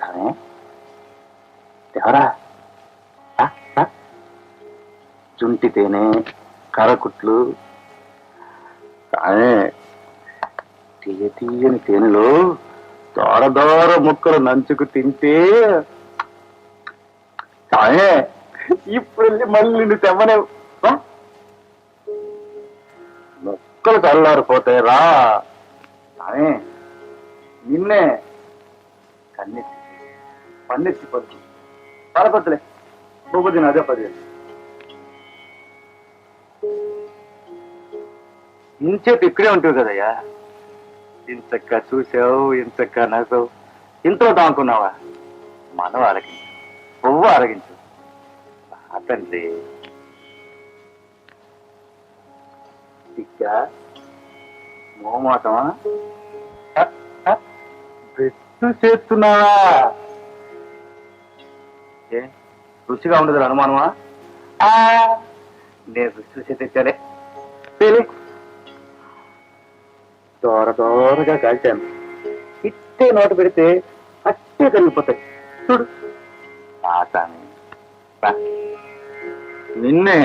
కానీ ఎవరా జుంటి తేనె కరకుట్లు తీయ తీయని తేనెలో దోర ముక్కలు నంచుకు తింటే కానీ ఇప్పుడు వెళ్ళి మళ్ళీ నిన్ను తెమ్మనే ముక్కలు చల్లారిపోతాయి రా. కానీ నిన్నే కన్నెత్తి పన్నెత్తి పద్దు పరపతులే బొబ్బుదిన అదే పది. ఇంచేపు ఇక్కడే ఉంటావు కదయ్యా? ఇంతక్క చూసావు ఇంతక్క నవ్వావు ఇంట్లో దాంకున్నావా మనం అరగించు పువ్వు ఆరగించు ఆ తండ్రి. ఇక్క మోమాటమా? బెట్టు చేస్తున్నావా ఏ రుచిగా ఉండదు అనుమానమా? ఆ, నేను రుచి చూసే తెచ్చానే. పేలి దూర దూరగా కాల్చాను ఇట్టే నోటు పెడితే అట్టే కరిగిపోతాయి చూడు ఆసామి రా. నిన్నే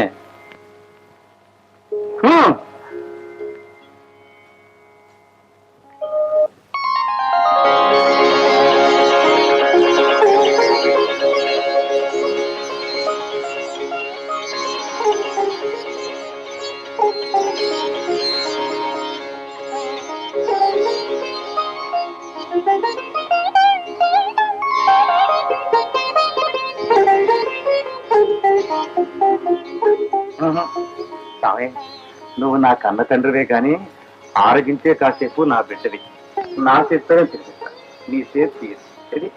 హ్మ్. నువ్వు నా కన్న తండ్రివే కానీ ఆరగించే కాసేపు నా బిడ్డవి నా చేత్తోనే తినిపిస్తా నీ చేతి తీయదు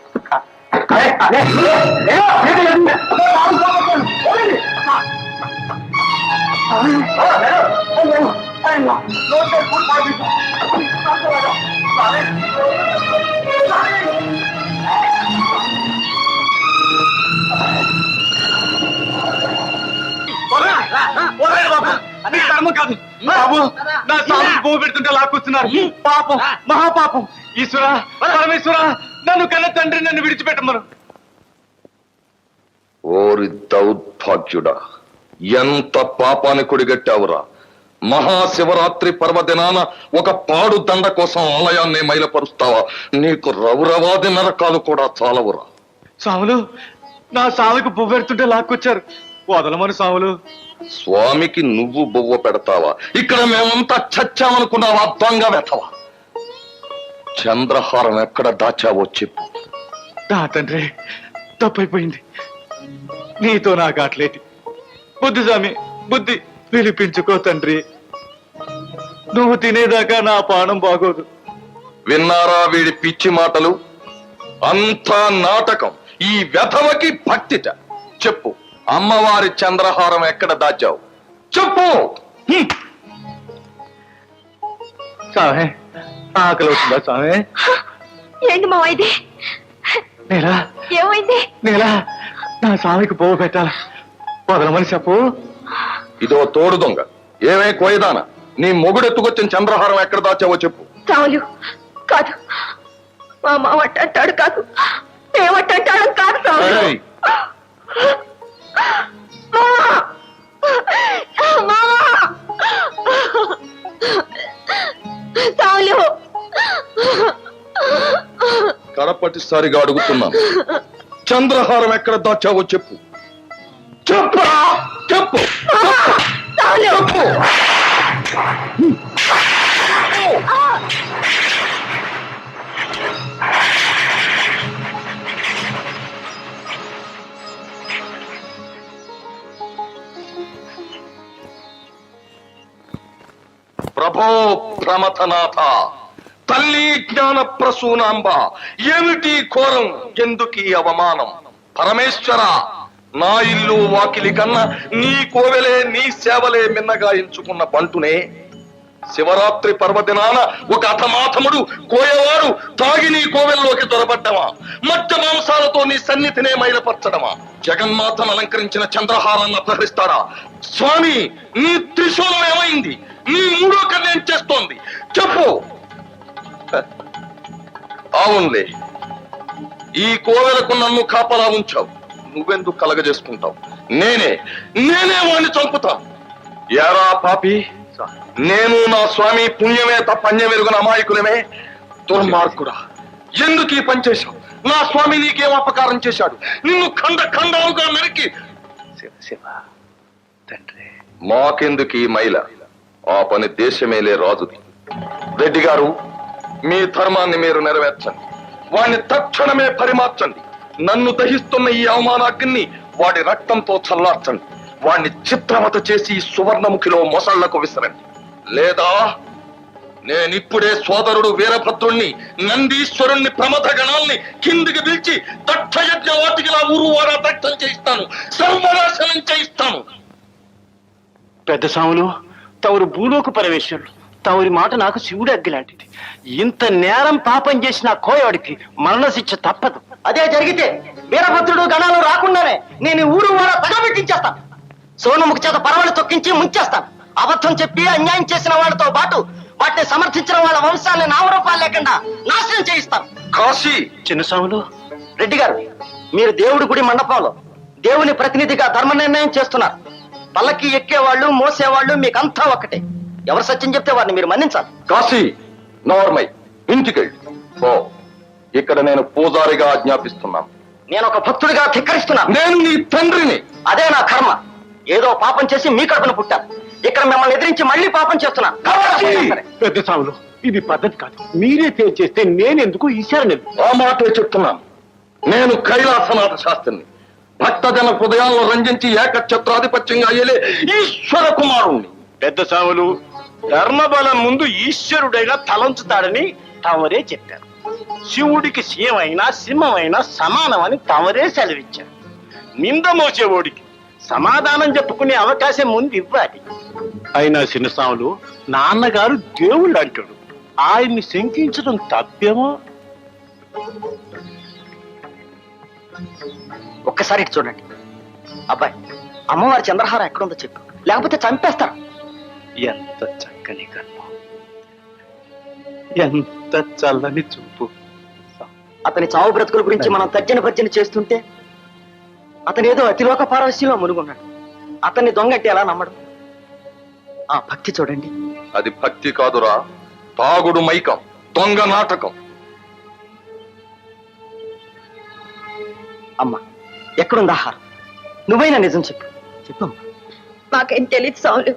బాబు నా స్వామి పువ్వు పెడుతుంటే లాక్కొస్తున్నారు. పాపం మహాపాపం. ఈశ్వర పరమేశ్వర నన్ను కన్న తండ్రి నన్ను విడిచిపెట్టమను. ఓరి దౌర్భాగ్యుడా ఎంత పాపాన్ని కొడిగట్టావురా. మహాశివరాత్రి పర్వదినాన ఒక పాడు దండ కోసం ఆలయాన్ని మైలపరుస్తావా. నీకు రౌరవాది నరకాలు కూడా చాలవురా. స్వాములు నా సామికి పువ్వు పెడుతుంటే లాక్కొచ్చారు. వదలమని స్వాములు స్వామికి నువ్వు బొవ్వ పెడతావా? ఇక్కడ మేమంతా చచ్చామనుకున్నావా? దొంగ వెతవా చంద్రహారం ఎక్కడ దాచావో చెప్పు. నా తండ్రి తప్పైపోయింది. నీతో నాకు అట్లేటి. బుద్ధి స్వామి బుద్ధి పిలిపించుకో తండ్రి. నువ్వు తినేదాకా నా పానం బాగోదు. విన్నారా వీడి పిచ్చి మాటలు? అంతా నాటకం. ఈ వ్యధవకి భక్తిట. చెప్పు. అమ్మవారి చంద్రహారం ఎక్కడ దాచావు? చెప్పు. స్వామి ఆకలి అవుతుందా స్వామి ఏంటి మావ ఇది? నేలా ఏమైంది? నేలా నా స్వామికి పోవు పెట్టాలా? వదలమని చెప్పు. ఇదో తోడు దొంగ. ఏమే కోయదాన? నీ మొగుడెత్తుకొచ్చిన చంద్రహారం ఎక్కడ దాచావో చెప్పు. రావులు కాదు. మా మావ అంటాడు కాదు. మేమట్టంటాడు కాదు కడపటిసారిగా అడుగుతున్నాను. చంద్రహారం ఎక్కడ దాచావో చెప్పు. ప్రభో ప్రమథనాథ తల్లి జ్ఞాన ప్రసూనాంబ ఏమిటి ఘోరం? ఎందుకీ అవమానం? పరమేశ్వర నా ఇల్లు వాకిలి కన్నా నీ కోవెలే నీ సేవలే మిన్నగా ఎంచుకున్న బంటునే. శివరాత్రి పర్వదినాన ఒక అథమాథముడు కోయవారు తాగి నీ కోవెల్లోకి దొరబడ్డమా? మధ్య మాంసాలతో నీ సన్నిధినే మైలపరచడమా? జగన్మాతను అలంకరించిన చంద్రహారాన్ని అపహరిస్తాడా? స్వామి నీ త్రిశూలం ఏమైంది? అవునులే ఈ కోవెలకు నన్ను కాపలా ఉంచావు. నువ్వెందుకు కలగజేసుకుంటావు? నేనే నేనే వాణ్ణి చంపుతా. యారా పాపి నేను నా స్వామి పుణ్యమే తప్ప అన్యమెరుగున అమాయకులమే. దుర్మార్గుడా ఎందుకు ఈ పని చేశావు? నా స్వామి నీకేం అపకారం చేశాడు? నిన్ను ఖండ ఖండాలుగా నరికి తండ్రి. మాకెందుకు ఈ మైల? ఆ పని దేశమేలే రాజుది. రెడ్డి గారు మీ ధర్మాన్ని మీరు నెరవేర్చండి. వాడిని తక్షణమే పరిమార్చండి. నన్ను దహిస్తున్న ఈ అవమానాగ్ని వాడి రక్తంతో చల్లార్చండి. వాణ్ణి చిత్రవత చేసి సువర్ణముఖిలో మొసళ్ళకు విసరండి. లేదా నేనిప్పుడే సోదరుడు వీరభద్రుణ్ణి నందీశ్వరుణ్ణి ప్రమథ గణాల్ని కిందికి పిలిచి దక్షయజ్ఞ వాటికి నా ఊరు చేయిస్తాను సర్వనాశనం చేయిస్తాను. పెద్ద సాములు తవరు భూలోక పరమేశ్వరుడు తమరి మాట నాకు శివుడు అగ్గిలాంటిది ఇంత నేరం పాపం చేసిన కోయవాడికి మరణ శిక్ష తప్పదు. అదే జరిగితే వీరభద్రుడు గణాలు రాకుండానే నేను ఊరు ఊర తగబెట్టించేస్తాను సోనుముఖి చేత పరవలు తొక్కించి ముంచేస్తాను. అబద్ధం చెప్పి అన్యాయం చేసిన వాళ్ళతో పాటు వాటిని సమర్థించిన వాళ్ళ వంశాన్ని నామరూపాలు లేకుండా నాశనం చేయిస్తాను. కాశీ. చిన్న స్వాములు రెడ్డి గారు మీరు దేవుడి గుడి మండపంలో దేవుని ప్రతినిధిగా ధర్మ నిర్ణయం చేస్తున్నారు. పల్లకి ఎక్కేవాళ్ళు మోసేవాళ్ళు మీకంతా ఒక్కటే. ఎవరు సత్యం చెప్తే వారిని మీరు మన్నించాలి. కాశీ నోర్మై ఇంటికెళ్ళి. ఓ ఇక్కడ నేను పూజారిగా ఆజ్ఞాపిస్తున్నాను. నేను ఒక భక్తుడిగా ధిక్కరిస్తున్నాను. నేను నీ తండ్రిని. అదే నా కర్మ. ఏదో పాపం చేసి మీ కడుపున పుట్టాను. ఇక్కడ మిమ్మల్ని ఎదిరించి మళ్ళీ పాపం చేస్తున్నాను. సరే. పెద్ద స్వాములు ఇది పద్ధతి కాదు. మీరే చేస్తే నేనెందుకు ఈశారని ఆ మాటే చెప్తున్నాను. నేను కైలాసనాథ శాస్త్రిని. భక్తజన హృదయాలను రంజించి ఏకఛత్రాధిపత్యంగా అయ్యలే ఈశ్వర కుమారుణ్ణి. పెద్ద స్వాములు ధర్మబలం ముందు ఈశ్వరుడైనా తలంచుతాడని తమరే చెప్పారు. శివుడికి శివమైనా సింహమైనా సమానమని తమరే సెలవిచ్చారు. నింద మోసేవాడికి సమాధానం చెప్పుకునే అవకాశం ముందు ఇవ్వాలి. అయినా చిన్నస్వాములు నాన్నగారు దేవుళ్ళు అంటాడు. ఆయన్ని శంకించడం తప్పేమో? ఒక్కసారి ఇటు చూడండి. అబ్బాయి అమ్మవారి చంద్రహారం ఎక్కడుందో చెప్పు. లేకపోతే చంపేస్తారు ఎంత చక్కని గర్భం ఎంత చల్లని చూపు. అతని చావు బ్రతుకుల గురించి మనం తర్జన భర్జన చేస్తుంటే అతను ఏదో అతిలోక పారవశ్యంలో మునుగున్నాడు. అతన్ని దొంగట్టి ఎలా నమ్మడం? ఆ భక్తి చూడండి. అది భక్తి కాదురా తాగుడు మైకం దొంగ నాటకం. అమ్మ ఎక్కడుంది ఆహారం? నువ్వైనా నిజం చెప్పు. చెప్పమ్మా. నాకేం తెలియదు సాములు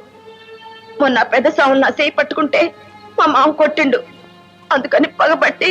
మొన్న పెద్ద సాములు నా చేయి పట్టుకుంటే మా మామ కొట్టిండు అందుకని పగబట్టి